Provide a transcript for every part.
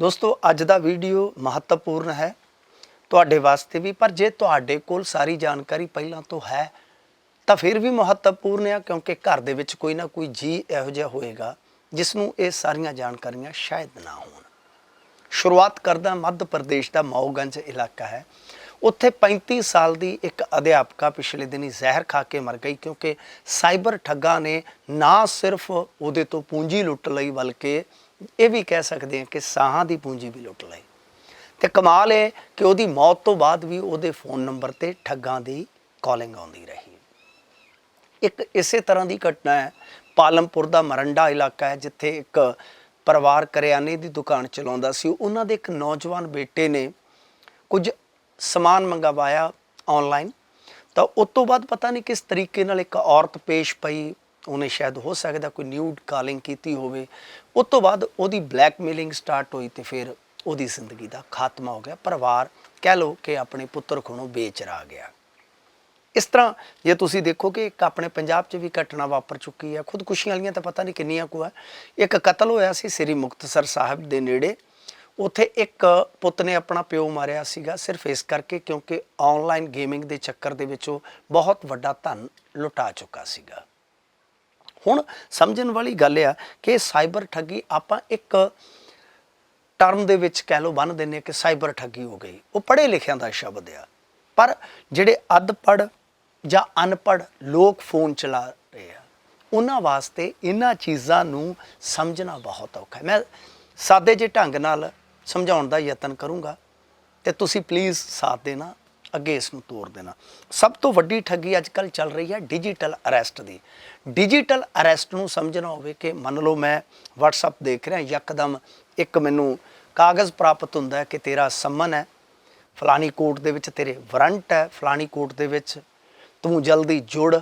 ਦੋਸਤੋ, ਅੱਜ ਦਾ ਵੀਡੀਓ ਮਹੱਤਵਪੂਰਨ ਹੈ ਤੁਹਾਡੇ ਵਾਸਤੇ ਵੀ, ਪਰ ਜੇ ਤੁਹਾਡੇ ਕੋਲ ਸਾਰੀ ਜਾਣਕਾਰੀ ਪਹਿਲਾਂ ਤੋਂ ਹੈ, ਤਾਂ ਫਿਰ ਵੀ ਮਹੱਤਵਪੂਰਨ ਹੈ ਕਿਉਂਕਿ ਘਰ ਦੇ ਵਿੱਚ ਕੋਈ ਨਾ ਕੋਈ ਜੀ ਇਹੋ ਜਿਹਾ ਹੋਏਗਾ, ਜਿਸ ਨੂੰ ਇਹ ਸਾਰੀਆਂ ਜਾਣਕਾਰੀਆਂ ਸ਼ਾਇਦ ਨਾ ਹੋਣ। ਸ਼ੁਰੂਆਤ ਕਰਦਾ ਮੱਧ ਪ੍ਰਦੇਸ਼ ਦਾ ਮਊਗੰਜ ਇਲਾਕਾ ਹੈ। ਉੱਥੇ 35 ਸਾਲ ਦੀ ਇੱਕ ਅਧਿਆਪਕਾ ਪਿਛਲੇ ਦਿਨੀ ਜ਼ਹਿਰ ਖਾ ਕੇ ਮਰ ਗਈ, ਕਿਉਂਕਿ ਸਾਈਬਰ ਠੱਗਾਂ ਨੇ ਨਾ ਸਿਰਫ ਉਹਦੇ ਤੋਂ ਪੂੰਜੀ ਲੁੱਟ ਲਈ, ਬਲਕਿ ਇਹ ਵੀ ਕਹਿ ਸਕਦੇ ਹਾਂ ਕਿ ਸਾਹਾਂ ਦੀ ਪੂੰਜੀ ਵੀ ਲੁੱਟ ਲਈ। ਤੇ ਕਮਾਲ ਹੈ ਕਿ ਉਹਦੀ ਮੌਤ ਤੋਂ ਬਾਅਦ ਵੀ ਉਹਦੇ ਫੋਨ ਨੰਬਰ ਤੇ ਠੱਗਾਂ ਦੀ ਕਾਲਿੰਗ ਆਉਂਦੀ ਰਹੀ। ਇੱਕ ਇਸੇ ਤਰ੍ਹਾਂ ਦੀ ਘਟਨਾ ਹੈ। ਪਾਲਮਪੁਰ ਦਾ ਮਰੰਡਾ ਇਲਾਕਾ ਹੈ, ਜਿੱਥੇ ਇੱਕ ਪਰਿਵਾਰ ਕਰਿਆਨੇ ਦੀ ਦੁਕਾਨ ਚਲਾਉਂਦਾ ਸੀ। ਉਹਨਾਂ ਦੇ ਇੱਕ ਨੌਜਵਾਨ ਬੇਟੇ ਨੇ ਕੁਝ ਸਮਾਨ ਮੰਗਵਾਇਆ ਆਨਲਾਈਨ ਤਾਂ ਉਸ ਤੋਂ ਬਾਅਦ ਪਤਾ ਨਹੀਂ ਕਿਸ ਤਰੀਕੇ ਨਾਲ ਇੱਕ ਔਰਤ ਪੇਸ਼ ਪਈ। ਉਹਨੇ ਸ਼ਾਇਦ ਹੋ ਸਕਦਾ ਕੋਈ ਨਿਊਡ ਕਾਲਿੰਗ ਕੀਤੀ ਹੋਵੇ। ਉਸ ਤੋਂ ਬਾਅਦ ਉਹਦੀ ਬਲੈਕਮੇਲਿੰਗ ਸਟਾਰਟ ਹੋਈ ਤੇ ਫਿਰ ਉਹਦੀ ਜ਼ਿੰਦਗੀ ਦਾ ਖਾਤਮਾ ਹੋ ਗਿਆ। ਪਰਿਵਾਰ ਕਹਿ ਲਓ ਕਿ ਆਪਣੇ ਪੁੱਤਰ ਖੋਣੋਂ ਬੇਚਰਾ ਗਿਆ। ਇਸ ਤਰ੍ਹਾਂ ਜੇ ਤੁਸੀਂ ਦੇਖੋ ਕਿ ਇੱਕ ਆਪਣੇ ਪੰਜਾਬ 'ਚ ਵੀ ਘਟਨਾ ਵਾਪਰ ਚੁੱਕੀ ਹੈ। ਖੁਦਕੁਸ਼ੀਆਂ ਵਾਲੀਆਂ ਤਾਂ ਪਤਾ ਨਹੀਂ ਕਿੰਨੀਆਂ ਕੁ ਹੈ ਇੱਕ ਕਤਲ ਹੋਇਆ ਸੀ ਸ੍ਰੀ ਮੁਕਤਸਰ ਸਾਹਿਬ ਦੇ ਨੇੜੇ। ਉੱਥੇ ਇੱਕ ਪੁੱਤ ਨੇ ਆਪਣਾ ਪਿਓ ਮਾਰਿਆ ਸੀਗਾ ਸਿਰਫ ਇਸ ਕਰਕੇ ਕਿਉਂਕਿ ਆਨਲਾਈਨ ਗੇਮਿੰਗ ਦੇ ਚੱਕਰ ਦੇ ਵਿੱਚ ਉਹ ਬਹੁਤ ਵੱਡਾ ਧਨ ਲੁਟਾ ਚੁੱਕਾ ਸੀਗਾ। ਹੁਣ ਸਮਝਣ ਵਾਲੀ ਗੱਲ ਆ ਕਿ ਸਾਈਬਰ ਠੱਗੀ ਆਪਾਂ ਇੱਕ ਟਰਮ ਦੇ ਵਿੱਚ ਕਹਿ ਲਓ ਬੰਨ ਦਿੰਨੇ ਕਿ ਸਾਈਬਰ ਠੱਗੀ ਹੋ ਗਈ। ਉਹ ਪੜ੍ਹੇ ਲਿਖਿਆਂ ਦਾ ਸ਼ਬਦ ਆ। ਪਰ ਜਿਹੜੇ ਅਧਪੜ ਜਾਂ ਅਨਪੜ ਲੋਕ ਫੋਨ ਚਲਾ ਰਹੇ ਆ, ਉਹਨਾਂ ਵਾਸਤੇ ਇਹਨਾਂ ਚੀਜ਼ਾਂ ਨੂੰ ਸਮਝਣਾ ਬਹੁਤ ਔਖਾ ਹੈ। ਮੈਂ ਸਾਦੇ ਜਿਹੇ ਢੰਗ ਨਾਲ ਸਮਝਾਉਣ ਦਾ ਯਤਨ ਕਰੂੰਗਾ ਤੇ ਤੁਸੀਂ ਪਲੀਜ਼ ਸਾਥ ਦੇਣਾ। ਅੱਗੇ ਇਸ ਨੂੰ ਤੋਰ ਦੇਣਾ। ਸਭ ਤੋਂ ਵੱਡੀ ਠੱਗੀ ਅੱਜ ਕੱਲ ਚੱਲ ਰਹੀ ਹੈ ਡਿਜੀਟਲ ਅਰੈਸਟ ਦੀ। ਡਿਜੀਟਲ ਅਰੈਸਟ ਨੂੰ ਸਮਝਣਾ ਹੋਵੇ ਕਿ ਮੰਨ ਲਓ ਮੈਂ WhatsApp ਦੇਖ ਰਿਹਾ, ਯਕਦਮ ਇੱਕ ਮੈਨੂੰ ਕਾਗਜ਼ ਪ੍ਰਾਪਤ ਹੁੰਦਾ ਹੈ ਕਿ ਤੇਰਾ ਸੰਮਨ ਹੈ ਫਲਾਨੀ ਕੋਰਟ ਦੇ ਵਿੱਚ ਤੇਰੇ ਵਾਰੰਟ ਹੈ ਫਲਾਨੀ ਕੋਰਟ ਦੇ ਵਿੱਚ ਤੂੰ ਜਲਦੀ ਜੁੜ,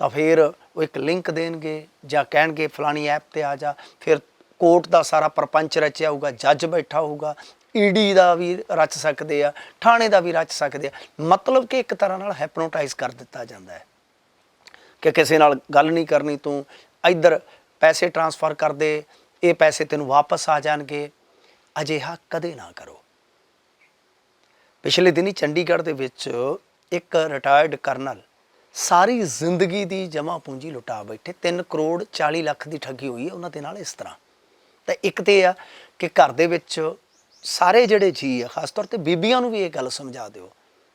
ਤਾਂ ਫਿਰ ਉਹ ਇੱਕ ਲਿੰਕ ਦੇਣਗੇ ਜਾਂ ਕਹਿਣਗੇ ਫਲਾਨੀ ਐਪ ਤੇ ਆ ਜਾ। ਫਿਰ ਕੋਰਟ ਦਾ ਸਾਰਾ ਪ੍ਰਪੰਚ ਰਚਿਆ ਹੋਊਗਾ, ਜੱਜ ਬੈਠਾ ਹੋਊਗਾ ਈਡੀ ਦਾ ਵੀ ਰਚ ਸਕਦੇ ਆ, ਥਾਣੇ ਦਾ ਵੀ ਰਚ ਸਕਦੇ ਆ। ਮਤਲਬ ਕਿ ਇੱਕ ਤਰ੍ਹਾਂ ਨਾਲ ਹੈਪਨੋਟਾਈਜ਼ ਕਰ ਦਿੱਤਾ ਜਾਂਦਾ ਹੈ। ਕਿ ਕਿਸੇ ਨਾਲ ਗੱਲ ਨਹੀਂ ਕਰਨੀ ਤੂੰ, ਇੱਧਰ ਪੈਸੇ ਟਰਾਂਸਫਰ ਕਰ ਦੇ, ਇਹ ਪੈਸੇ ਤੈਨੂੰ ਵਾਪਸ ਆ ਜਾਣਗੇ। ਅਜਿਹਾ ਕਦੇ ਨਾ ਕਰੋ। ਪਿਛਲੇ ਦਿਨੀ ਚੰਡੀਗੜ੍ਹ ਦੇ ਵਿੱਚ ਇੱਕ ਰਿਟਾਇਰਡ ਕਰਨਲ ਸਾਰੀ ਜ਼ਿੰਦਗੀ ਦੀ ਜਮ੍ਹਾਂ ਪੂੰਜੀ ਲੁਟਾ ਬੈਠੇ। 3 ਕਰੋੜ 40 ਲੱਖ ਦੀ ਠੱਗੀ ਹੋਈ ਹੈ ਉਹਨਾਂ ਦੇ ਨਾਲ ਇਸ ਤਰ੍ਹਾਂ। ਤਾਂ ਇੱਕ ਤੇ ਇਹ ਆ ਕਿ ਘਰ ਦੇ ਵਿੱਚ ਸਾਰੇ ਜਿਹੜੇ ਜੀ ਆ, ਖਾਸ ਤੌਰ ਤੇ ਬੀਬੀਆਂ ਨੂੰ ਵੀ ਇਹ ਗੱਲ ਸਮਝਾ ਦਿਓ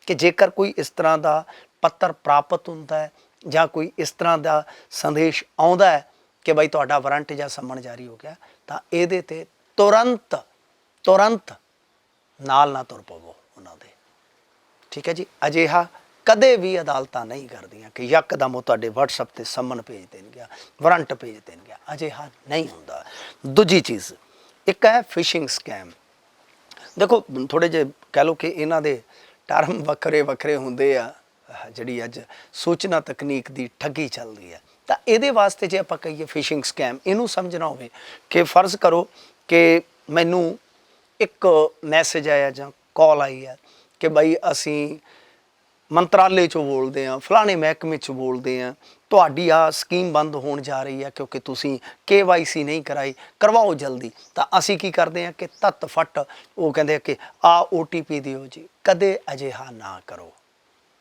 ਕਿ ਜੇਕਰ ਕੋਈ ਇਸ ਤਰ੍ਹਾਂ ਦਾ ਪੱਤਰ ਪ੍ਰਾਪਤ ਹੁੰਦਾ ਹੈ ਜਾਂ ਕੋਈ ਇਸ ਤਰ੍ਹਾਂ ਦਾ ਸੰਦੇਸ਼ ਆਉਂਦਾ ਹੈ ਕਿ ਬਈ ਤੁਹਾਡਾ ਵਾਰੰਟ ਜਾਂ ਸੰਮਣ ਜਾਰੀ ਹੋ ਗਿਆ, ਤਾਂ ਇਹਦੇ ਤੇ ਤੁਰੰਤ ਤੁਰੰਤ ਨਾਲ ਨਾ ਤੁਰ ਪਵੋ ਉਹਨਾਂ ਦੇ। ਠੀਕ ਹੈ ਜੀ? ਅਜਿਹਾ ਕਦੇ ਵੀ ਅਦਾਲਤਾਂ ਨਹੀਂ ਕਰਦੀਆਂ ਕਿ ਯਕਦਮ ਉਹ ਤੁਹਾਡੇ WhatsApp ਤੇ ਸੰਮਨ ਭੇਜ ਦੇਣਗੀਆਂ ਵਾਰੰਟ ਭੇਜ ਦੇਣਗੇ। ਅਜਿਹਾ ਨਹੀਂ ਹੁੰਦਾ। ਦੂਜੀ ਚੀਜ਼, ਇੱਕ ਹੈ ਫਿਸ਼ਿੰਗ ਸਕੈਮ ਦੇਖੋ ਥੋੜੇ ਜੇ ਕਹਿ ਲਓ ਕਿ ਇਹਨਾਂ ਦੇ ਟਰਮ ਵੱਖਰੇ ਵੱਖਰੇ ਹੁੰਦੇ ਆ ਜਿਹੜੀ ਅੱਜ ਸੂਚਨਾ ਤਕਨੀਕ ਦੀ ਠੱਗੀ ਚੱਲਦੀ ਹੈ। ਤਾਂ ਇਹਦੇ ਵਾਸਤੇ ਜੇ ਆਪਾਂ ਕਹੀਏ ਫਿਸ਼ਿੰਗ ਸਕੈਮ ਇਹਨੂੰ ਸਮਝਣਾ ਹੋਵੇ ਕਿ ਫਰਜ਼ ਕਰੋ ਕਿ ਮੈਨੂੰ ਇੱਕ ਮੈਸੇਜ ਆਇਆ ਜਾਂ ਕਾਲ ਆਈ ਹੈ ਕਿ ਬਈ ਅਸੀਂ ਮੰਤਰਾਲੇ ਚੋਂ ਬੋਲਦੇ ਆ ਫਲਾਣੇ ਮਹਿਕਮੇ ਚੋਂ ਬੋਲਦੇ ਆ ਤੁਹਾਡੀ ਆ ਸਕੀਮ ਬੰਦ ਹੋਣ ਜਾ ਰਹੀ ਹੈ ਕਿਉਂਕਿ ਤੁਸੀਂ KYC ਨਹੀਂ ਕਰਾਈ, ਕਰਵਾਓ ਜਲਦੀ। ਤਾਂ ਅਸੀਂ ਕੀ ਕਰਦੇ ਆ ਕਿ ਤਤ ਫਟ, ਉਹ ਕਹਿੰਦੇ ਆ ਕਿ ਆ OTP ਦਿਓ ਜੀ। ਕਦੇ ਅਜਿਹਾ ਨਾ ਕਰੋ।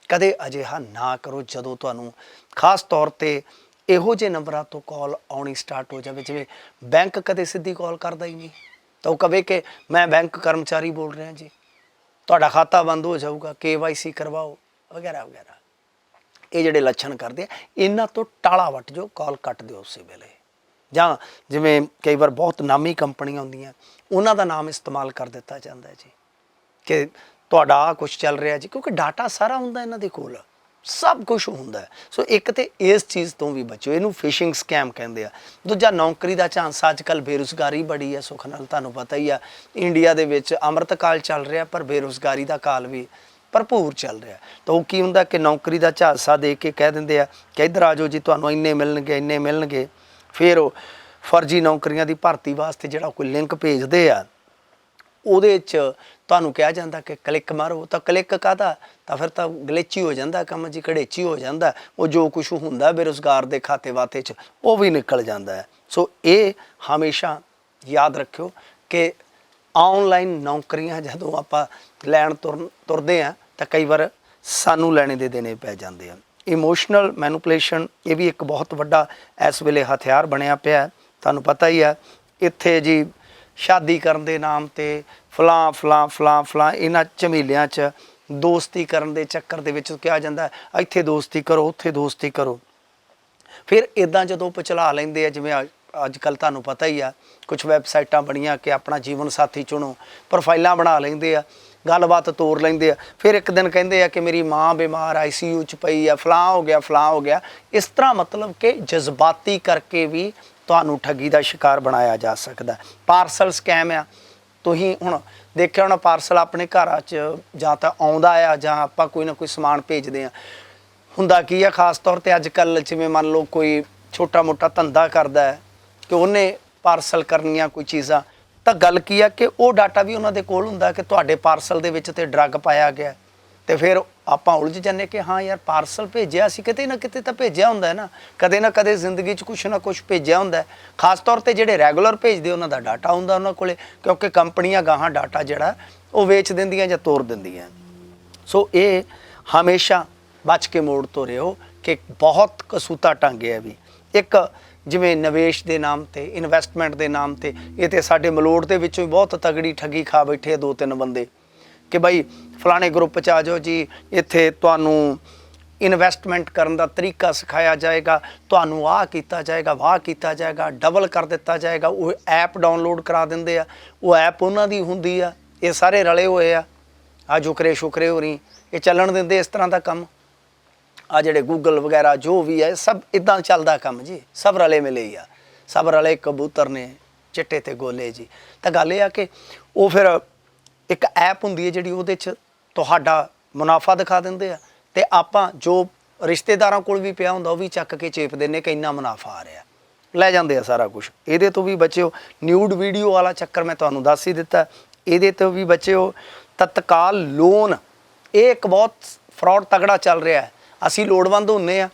ਕਦੇ ਅਜਿਹਾ ਨਾ ਕਰੋ ਜਦੋਂ ਤੁਹਾਨੂੰ ਖਾਸ ਤੌਰ ਤੇ ਇਹੋ ਜਿਹੇ ਨੰਬਰਾਂ ਤੋਂ ਕਾਲ ਆਉਣੀ ਸਟਾਰਟ ਹੋ ਜਾਵੇ, ਜਿਵੇਂ ਬੈਂਕ ਕਦੇ ਸਿੱਧੀ ਕਾਲ ਕਰਦਾ ਹੀ ਨਹੀਂ। ਤਾਂ ਉਹ ਕਵੇ ਕਿ ਮੈਂ ਬੈਂਕ ਕਰਮਚਾਰੀ ਬੋਲ ਰਿਹਾ ਜੀ। ਤੁਹਾਡਾ ਖਾਤਾ ਬੰਦ ਹੋ ਜਾਊਗਾ, KYC ਕਰਵਾਓ। ਵਗੈਰਾ ਵਗੈਰਾ। ਇਹ ਜਿਹੜੇ ਲੱਛਣ ਕਰਦੇ ਆ, ਇਹਨਾਂ ਤੋਂ ਟਾਲਾ ਵੱਟ ਜੋ, ਕਾਲ ਕੱਟ ਦਿਓ ਉਸੇ ਵੇਲੇ। ਜਾਂ ਜਿਵੇਂ ਕਈ ਵਾਰ ਬਹੁਤ ਨਾਮੀ ਕੰਪਨੀਆਂ ਹੁੰਦੀਆਂ, ਉਹਨਾਂ ਦਾ ਨਾਮ ਇਸਤੇਮਾਲ ਕਰ ਦਿੱਤਾ ਜਾਂਦਾ ਹੈ ਜੀ। ਕਿ ਤੁਹਾਡਾ ਆ ਕੁਝ ਚੱਲ ਰਿਹਾ ਜੀ, ਕਿਉਂਕਿ ਡਾਟਾ ਸਾਰਾ ਹੁੰਦਾ ਇਹਨਾਂ ਦੇ ਕੋਲ। ਸਭ ਕੁਝ ਹੁੰਦਾ ਸੋ ਇੱਕ ਤੇ ਇਸ ਚੀਜ਼ ਤੋਂ ਵੀ ਬਚੋ। ਇਹਨੂੰ ਫਿਸ਼ਿੰਗ ਸਕੈਮ ਕਹਿੰਦੇ ਆ। ਦੂਜਾ, ਨੌਕਰੀ ਦਾ ਚਾਂਸ ਅੱਜ ਕੱਲ ਬੇਰੁਜ਼ਗਾਰੀ ਬੜੀ ਹੈ, ਸੁਖ ਨਾਲ ਤੁਹਾਨੂੰ ਪਤਾ ਹੀ ਆ। ਇੰਡੀਆ ਦੇ ਵਿੱਚ ਅੰਮ੍ਰਿਤ ਕਾਲ ਚੱਲ ਰਿਹਾ, ਪਰ ਬੇਰੁਜ਼ਗਾਰੀ ਦਾ ਕਾਲ ਵੀ ਭਰਪੂਰ ਚੱਲ ਰਿਹਾ। ਤਾਂ ਉਹ ਕੀ ਹੁੰਦਾ ਕਿ ਨੌਕਰੀ ਦਾ ਝਾਂਸਾ ਦੇ ਕੇ ਕਹਿ ਦਿੰਦੇ ਆ ਕਿ ਇੱਧਰ ਆ ਜਾਓ ਜੀ, ਤੁਹਾਨੂੰ ਇੰਨੇ ਮਿਲਣਗੇ ਇੰਨੇ ਮਿਲਣਗੇ। ਫਿਰ ਉਹ ਫਰਜ਼ੀ ਨੌਕਰੀਆਂ ਦੀ ਭਰਤੀ ਵਾਸਤੇ ਜਿਹੜਾ ਕੋਈ ਲਿੰਕ ਭੇਜਦੇ ਆ, ਉਹਦੇ 'ਚ ਤੁਹਾਨੂੰ ਕਿਹਾ ਜਾਂਦਾ ਕਿ ਕਲਿੱਕ ਮਾਰੋ। ਤਾਂ ਕਲਿੱਕ ਕਾਹਦਾ? ਤਾਂ ਫਿਰ ਤਾਂ ਗਲੇਚੀ ਹੋ ਜਾਂਦਾ, ਕੰਮ ਜੀ ਘੜੇਚੀ ਹੋ ਜਾਂਦਾ। ਉਹ ਜੋ ਕੁਝ ਹੁੰਦਾ ਬੇਰੁਜ਼ਗਾਰ ਦੇ ਖਾਤੇ ਵਾਤੇ 'ਚ, ਉਹ ਵੀ ਨਿਕਲ ਜਾਂਦਾ ਹੈ। ਸੋ ਇਹ ਹਮੇਸ਼ਾ ਯਾਦ ਰੱਖਿਓ ਕਿ ਆਨਲਾਈਨ ਨੌਕਰੀਆਂ ਜਦੋਂ ਆਪਾਂ ਲੈਣ ਤੁਰਨ ਤੁਰਦੇ ਆ ਤਾਂ ਕਈ ਵਾਰ ਸਾਨੂੰ ਲੈਣੇ ਦੇ ਦੇਣੇ ਪੈ ਜਾਂਦੇ ਆ ਇਮੋਸ਼ਨਲ ਮੈਨੂਪੂਲੇਸ਼ਨ ਇਹ ਵੀ ਇੱਕ ਬਹੁਤ ਵੱਡਾ ਇਸ ਵੇਲੇ ਹਥਿਆਰ ਬਣਿਆ ਪਿਆ ਤੁਹਾਨੂੰ ਪਤਾ ਹੀ ਹੈ, ਇੱਥੇ ਜੀ ਸ਼ਾਦੀ ਕਰਨ ਦੇ ਨਾਮ ਤੇ ਫਲਾਂ ਫਲਾਂ ਫਲਾਂ ਫਲਾਂ, ਇਹਨਾਂ ਝਮੀਲਿਆਂ 'ਚ ਦੋਸਤੀ ਕਰਨ ਦੇ ਚੱਕਰ ਦੇ ਵਿੱਚ ਕਿਹਾ ਜਾਂਦਾ ਇੱਥੇ ਦੋਸਤੀ ਕਰੋ, ਉੱਥੇ ਦੋਸਤੀ ਕਰੋ। ਫਿਰ ਇਦਾਂ ਜਦੋਂ ਪਚਲਾ ਲੈਂਦੇ ਆ, ਜਿਵੇਂ ਅੱਜ ਕੱਲ ਤੁਹਾਨੂੰ ਪਤਾ ਹੀ ਆ ਕੁਝ ਵੈਬਸਾਈਟਾਂ ਬਣੀਆਂ ਕਿ ਆਪਣਾ ਜੀਵਨ ਸਾਥੀ ਚੁਣੋ ਪ੍ਰੋਫਾਈਲਾਂ ਬਣਾ ਲੈਂਦੇ ਆ ਗੱਲਬਾਤ ਤੋਰ ਲੈਂਦੇ ਆ। ਫਿਰ ਇੱਕ ਦਿਨ ਕਹਿੰਦੇ ਆ ਕਿ ਮੇਰੀ ਮਾਂ ਬਿਮਾਰ ਆਈਸੀਯੂ ਚ ਪਈ ਆ ਫਲਾਂ ਹੋ ਗਿਆ ਫਲਾਂ ਹੋ ਗਿਆ। ਇਸ ਤਰ੍ਹਾਂ ਮਤਲਬ ਕਿ ਜਜ਼ਬਾਤੀ ਕਰਕੇ ਵੀ ਤੁਹਾਨੂੰ ਠੱਗੀ ਦਾ ਸ਼ਿਕਾਰ ਬਣਾਇਆ ਜਾ ਸਕਦਾ। ਪਾਰਸਲ ਸਕੈਮ ਆ। ਤੁਸੀਂ ਹੁਣ ਦੇਖਿਆ ਹੋਣਾ ਪਾਰਸਲ ਆਪਣੇ ਘਰਾਂ 'ਚ ਜਾਂ ਤਾਂ ਆਉਂਦਾ ਆ ਜਾਂ ਆਪਾਂ ਕੋਈ ਨਾ ਕੋਈ ਸਮਾਨ ਭੇਜਦੇ ਆ। ਹੁੰਦਾ ਕੀ ਆ, ਖਾਸ ਤੌਰ ਤੇ ਅੱਜ ਕੱਲ ਜਿਵੇਂ ਮੰਨ ਲਓ ਕੋਈ ਛੋਟਾ ਮੋਟਾ ਧੰਦਾ ਕਰਦਾ ਹੈ ਕਿ ਉਹਨੇ ਪਾਰਸਲ ਕਰਨੀਆਂ ਕੋਈ ਚੀਜ਼ਾਂ। ਤਾਂ ਗੱਲ ਕੀ ਆ ਕਿ ਉਹ ਡਾਟਾ ਵੀ ਉਹਨਾਂ ਦੇ ਕੋਲ ਹੁੰਦਾ ਕਿ ਤੁਹਾਡੇ ਪਾਰਸਲ ਦੇ ਵਿੱਚ ਤੇ ਡਰੱਗ ਪਾਇਆ ਗਿਆ। ਹੈ। ਤੇ ਫਿਰ ਆਪਾਂ ਉਲਝ ਜੰਨੇ ਕਿ ਹਾਂ ਯਾਰ, ਪਾਰਸਲ ਭੇਜਿਆ ਸੀ, ਕਿਤੇ ਨਾ ਕਿਤੇ ਤਾਂ ਭੇਜਿਆ ਹੁੰਦਾ ਹੈ ਨਾ। ਕਦੇ ਨਾ ਕਦੇ ਜ਼ਿੰਦਗੀ 'ਚ ਕੁਛ ਨਾ ਕੁਛ ਭੇਜਿਆ ਹੁੰਦਾ ਖਾਸ ਤੌਰ ਤੇ ਜਿਹੜੇ ਰੈਗੂਲਰ ਭੇਜਦੇ, ਉਹਨਾਂ ਦਾ ਡਾਟਾ ਹੁੰਦਾ ਉਹਨਾਂ ਕੋਲੇ, ਕਿਉਂਕਿ ਕੰਪਨੀਆਂ ਗਾਹਾਂ ਡਾਟਾ ਜਿਹੜਾ ਉਹ ਵੇਚ ਦਿੰਦੀਆਂ ਜਾਂ ਤੋਰ ਦਿੰਦੀਆਂ। ਸੋ ਇਹ ਹਮੇਸ਼ਾ ਬਚ ਕੇ ਮੋੜ ਤੋਂ ਰਿਓ ਕਿ ਬਹੁਤ ਕਸੂਤਾ ਢੰਗ ਹੈ ਵੀ। ਇੱਕ ਜਿਵੇਂ ਨਿਵੇਸ਼ ਦੇ ਨਾਮ ਤੇ ਇਨਵੈਸਟਮੈਂਟ ਦੇ ਨਾਮ ਤੇ, ਇਹ ਤੇ ਸਾਡੇ ਮਲੋੜ ਦੇ ਵਿੱਚੋਂ ਵੀ ਬਹੁਤ ਤਗੜੀ ਠੱਗੀ ਖਾ ਬੈਠੇ ਆ ਦੋ ਤਿੰਨ ਬੰਦੇ। ਕਿ ਭਾਈ ਫਲਾਣੇ ਗਰੁੱਪ ਚ ਆ ਜਾਓ ਜੀ, ਇੱਥੇ ਤੁਹਾਨੂੰ ਇਨਵੈਸਟਮੈਂਟ ਕਰਨ ਦਾ ਤਰੀਕਾ ਸਿਖਾਇਆ ਜਾਏਗਾ, ਤੁਹਾਨੂੰ ਆਹ ਕੀਤਾ ਜਾਏਗਾ, ਵਾਹ ਕੀਤਾ ਜਾਏਗਾ ਡਬਲ ਕਰ ਦਿੱਤਾ ਜਾਏਗਾ, ਉਹ ਐਪ ਡਾਊਨਲੋਡ ਕਰਾ ਦਿੰਦੇ ਆ, ਉਹ ਐਪ ਉਹਨਾਂ ਦੀ ਹੁੰਦੀ ਆ, ਇਹ ਸਾਰੇ ਰਲੇ ਹੋਏ ਆ। ਆ ਜੁਕਰੇ ਸ਼ੁਕਰੇ ਹੋ ਰਹੀ ਇਹ ਚੱਲਣ ਦਿੰਦੇ ਇਸ ਤਰ੍ਹਾਂ ਦਾ ਕੰਮ। ਆ ਜਿਹੜੇ ਗੂਗਲ ਵਗੈਰਾ ਜੋ ਵੀ ਹੈ, ਸਭ ਇਦਾਂ ਚੱਲਦਾ ਕੰਮ ਜੀ। ਸਭ ਰਲੇ ਮਿਲੇ ਹੀ ਆ। ਸਭ ਰਲੇ ਕਬੂਤਰ ਨੇ, ਚਿੱਟੇ ਤੇ ਗੋਲੇ ਜੀ। ਤਾਂ ਗੱਲ ਇਹ ਆ ਕਿ ਉਹ ਫਿਰ ਇੱਕ ਐਪ ਹੁੰਦੀ ਹੈ ਜਿਹੜੀ ਉਹਦੇ 'ਚ ਤੁਹਾਡਾ ਮੁਨਾਫਾ ਦਿਖਾ ਦਿੰਦੇ ਆ ਤੇ ਆਪਾਂ ਜੋ ਰਿਸ਼ਤੇਦਾਰਾਂ ਕੋਲ ਵੀ ਪਿਆ ਹੁੰਦਾ, ਉਹ ਵੀ ਚੱਕ ਕੇ ਚੇਪ ਦਿੰਨੇ ਕਿ ਇੰਨਾ ਮੁਨਾਫਾ ਆ ਰਿਹਾ। ਲੈ ਜਾਂਦੇ ਆ ਸਾਰਾ ਕੁਝ ਇਹਦੇ ਤੋਂ ਵੀ ਬਚਿਓ। ਨਿਊਡ ਵੀਡੀਓ ਵਾਲਾ ਚੱਕਰ ਮੈਂ ਤੁਹਾਨੂੰ ਦੱਸ ਹੀ ਦਿੱਤਾ। ਇਹਦੇ ਤੋਂ ਵੀ ਬਚਿਓ। ਤਤਕਾਲ ਲੋਨ ਇਹ ਇੱਕ ਬਹੁਤ ਫਰਾਡ ਤਗੜਾ ਚੱਲ ਰਿਹਾ ਹੈ। ਅਸੀਂ ਲੋੜਵੰਦ ਹੁੰਨੇ ਆ।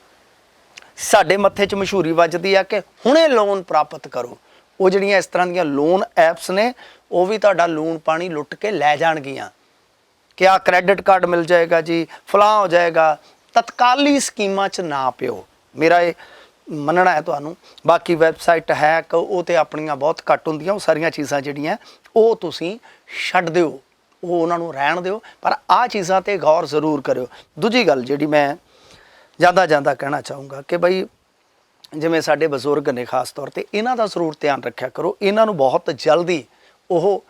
ਸਾਡੇ ਮੱਥੇ 'ਚ ਮਸ਼ਹੂਰੀ ਵੱਜਦੀ ਆ ਕਿ ਹੁਣੇ ਲੋਨ ਪ੍ਰਾਪਤ ਕਰੋ। ਉਹ ਜਿਹੜੀਆਂ ਇਸ ਤਰ੍ਹਾਂ ਦੀਆਂ ਲੋਨ ਐਪਸ ਨੇ, ਉਹ ਵੀ ਤੁਹਾਡਾ ਲੂਣ ਪਾਣੀ ਲੁੱਟ ਕੇ ਲੈ ਜਾਣਗੀਆਂ। ਕਿ ਆ ਕ੍ਰੈਡਿਟ ਕਾਰਡ ਮਿਲ ਜਾਏਗਾ ਜੀ ਫਲਾਂ ਹੋ ਜਾਏਗਾ। ਤਤਕਾਲੀ ਸਕੀਮਾਂ 'ਚ ਨਾ ਪਿਓ। ਮੇਰਾ ਇਹ ਮੰਨਣਾ ਹੈ ਤੁਹਾਨੂੰ। ਬਾਕੀ ਵੈਬਸਾਈਟ ਹੈ ਕਿ ਉਹ ਤੇ ਆਪਣੀਆਂ ਬਹੁਤ ਘੱਟ ਹੁੰਦੀਆਂ, ਉਹ ਸਾਰੀਆਂ ਚੀਜ਼ਾਂ ਜਿਹੜੀਆਂ, ਉਹ ਤੁਸੀਂ ਛੱਡ ਦਿਓ। ਉਹ ਉਹਨਾਂ ਨੂੰ ਰਹਿਣ ਦਿਓ। ਪਰ ਆਹ ਚੀਜ਼ਾਂ ਤੇ ਗੌਰ ਜ਼ਰੂਰ ਕਰਿਓ। ਦੂਜੀ ਗੱਲ ਜਿਹੜੀ ਮੈਂ ਜਾਂਦਾ ਜਾਂਦਾ ਕਹਿਣਾ ਚਾਹੂੰਗਾ ਕਿ ਬਈ ਜਿਵੇਂ ਸਾਡੇ ਬਜ਼ੁਰਗ ਨੇ ਖਾਸ ਤੌਰ ਤੇ, ਇਹਨਾਂ ਦਾ ਜ਼ਰੂਰ ਧਿਆਨ ਰੱਖਿਆ ਕਰੋ, ਇਹਨਾਂ ਨੂੰ ਬਹੁਤ ਜਲਦੀ ਉਹ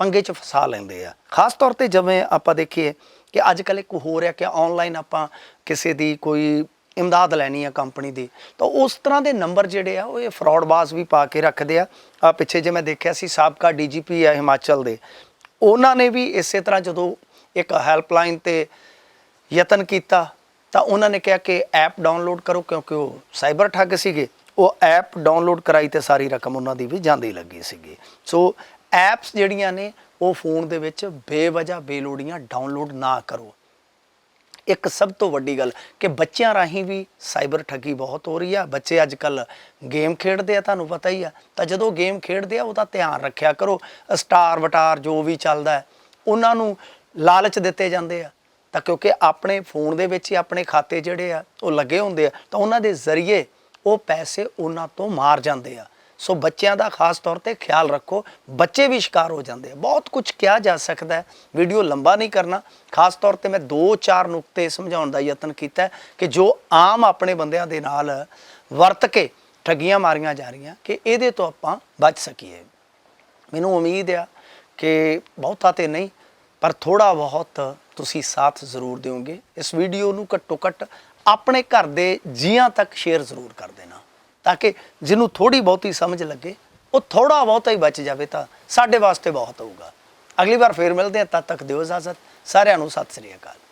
ਪੰਗੇ 'ਚ ਫਸਾ ਲੈਂਦੇ ਆ। ਖਾਸ ਤੌਰ ਤੇ ਜਿਵੇਂ ਆਪਾਂ ਦੇਖੀਏ ਕਿ ਅੱਜ ਕੱਲ੍ਹ ਇੱਕ ਹੋ ਰਿਹਾ ਕਿ ਆਨਲਾਈਨ ਆਪਾਂ ਕਿਸੇ ਦੀ ਕੋਈ ਇਮਦਾਦ ਲੈਣੀ ਆ ਕੰਪਨੀ ਦੀ, ਤਾਂ ਉਸ ਤਰ੍ਹਾਂ ਦੇ ਨੰਬਰ ਜਿਹੜੇ ਆ, ਉਹ ਇਹ ਫਰਾਡਬਾਜ਼ ਵੀ ਪਾ ਕੇ ਰੱਖਦੇ ਆ। ਆ ਪਿੱਛੇ ਜੇ ਮੈਂ ਦੇਖਿਆ ਸੀ ਸਾਬਕਾ ਡੀਜੀਪੀ ਆ ਹਿਮਾਚਲ ਦੇ, ਉਹਨਾਂ ਨੇ ਵੀ ਇਸੇ ਤਰ੍ਹਾਂ ਜਦੋਂ ਇੱਕ ਹੈਲਪਲਾਈਨ ਤੇ ਯਤਨ ਕੀਤਾ ਤਾਂ ਉਹਨਾਂ ਨੇ ਕਿਹਾ ਕਿ ਐਪ ਡਾਊਨਲੋਡ ਕਰੋ ਕਿਉਂਕਿ ਉਹ ਸਾਈਬਰ ਠੱਗ ਸੀਗੇ। ਉਹ ਐਪ ਡਾਊਨਲੋਡ ਕਰਾਈ ਤੇ ਸਾਰੀ ਰਕਮ ਉਹਨਾਂ ਦੀ ਵੀ ਜਾਂਦੀ ਲੱਗੀ ਸੀਗੀ। ਸੋ ਐਪਸ ਜਿਹੜੀਆਂ ਨੇ, ਉਹ ਫੋਨ ਦੇ ਵਿੱਚ ਬੇਵਜ੍ਹਾ ਬੇਲੋੜੀਆਂ ਡਾਊਨਲੋਡ ਨਾ ਕਰੋ। ਇੱਕ ਸਭ ਤੋਂ ਵੱਡੀ ਗੱਲ ਕਿ ਬੱਚਿਆਂ ਰਾਹੀਂ ਵੀ ਸਾਈਬਰ ਠੱਗੀ ਬਹੁਤ ਹੋ ਰਹੀ ਆ। ਬੱਚੇ ਅੱਜ ਕੱਲ ਗੇਮ ਖੇਡਦੇ ਆ, ਤੁਹਾਨੂੰ ਪਤਾ ਹੀ ਆ। ਤਾਂ ਜਦੋਂ ਗੇਮ ਖੇਡਦੇ ਆ, ਉਹਦਾ ਧਿਆਨ ਰੱਖਿਆ ਕਰੋ। ਸਟਾਰ ਵਟਾਰ ਜੋ ਵੀ ਚੱਲਦਾ ਉਹਨਾਂ ਨੂੰ ਲਾਲਚ ਦਿੱਤੇ ਜਾਂਦੇ ਆ। ਤਾਂ ਕਿਉਂਕਿ ਆਪਣੇ ਫੋਨ ਦੇ ਵਿੱਚ ਹੀ ਆਪਣੇ ਖਾਤੇ ਜਿਹੜੇ ਆ, ਉਹ ਲੱਗੇ ਹੁੰਦੇ ਆ, ਤਾਂ ਉਹਨਾਂ ਦੇ ਜ਼ਰੀਏ ਉਹ ਪੈਸੇ ਉਹਨਾਂ ਤੋਂ ਮਾਰ ਜਾਂਦੇ ਆ। ਸੋ ਬੱਚਿਆਂ ਦਾ ਖਾਸ ਤੌਰ ਤੇ ਖਿਆਲ ਰੱਖੋ, ਬੱਚੇ ਵੀ ਸ਼ਿਕਾਰ ਹੋ ਜਾਂਦੇ ਆ। ਬਹੁਤ ਕੁਝ ਕਿਹਾ ਜਾ ਸਕਦਾ ਹੈ, ਵੀਡੀਓ ਲੰਬਾ ਨਹੀਂ ਕਰਨਾ। ਖਾਸ ਤੌਰ ਤੇ ਮੈਂ ਦੋ ਚਾਰ ਨੁਕਤੇ ਸਮਝਾਉਣ ਦਾ ਯਤਨ ਕੀਤਾ ਕਿ ਜੋ ਆਮ ਆਪਣੇ ਬੰਦਿਆਂ ਦੇ ਨਾਲ ਵਰਤ ਕੇ ਠੱਗੀਆਂ ਮਾਰੀਆਂ ਜਾ ਰਹੀਆਂ, ਕਿ ਇਹਦੇ ਤੋਂ ਆਪਾਂ ਬਚ ਸਕੀਏ। ਮੈਨੂੰ ਉਮੀਦ ਆ ਕਿ ਬਹੁਤਾ ਤੇ ਨਹੀਂ ਪਰ ਥੋੜਾ ਬਹੁਤ ਤੁਸੀਂ ਸਾਥ ਜ਼ਰੂਰ ਦਿਓਗੇ। ਇਸ ਵੀਡੀਓ ਨੂੰ ਘੱਟੋ ਘੱਟ ਆਪਣੇ ਘਰ ਦੇ ਜੀਆਂ ਤੱਕ ਸ਼ੇਅਰ ਜ਼ਰੂਰ ਕਰ ਦੇਣਾ। ਤਾਂ ਕਿ ਜਿਹਨੂੰ ਥੋੜੀ ਬਹੁਤੀ ਸਮਝ ਲੱਗੇ, ਉਹ ਥੋੜਾ ਬਹੁਤਾ ਹੀ ਬਚ ਜਾਵੇ ਤਾਂ ਸਾਡੇ ਵਾਸਤੇ ਬਹੁਤ ਹੋਊਗਾ। ਅਗਲੀ ਵਾਰ ਫੇਰ ਮਿਲਦੇ ਹਾਂ, ਤਦ ਤੱਕ ਦਿਓ ਇਜਾਜ਼ਤ। ਸਾਰਿਆਂ ਨੂੰ ਸਤਿ ਸ੍ਰੀ ਅਕਾਲ।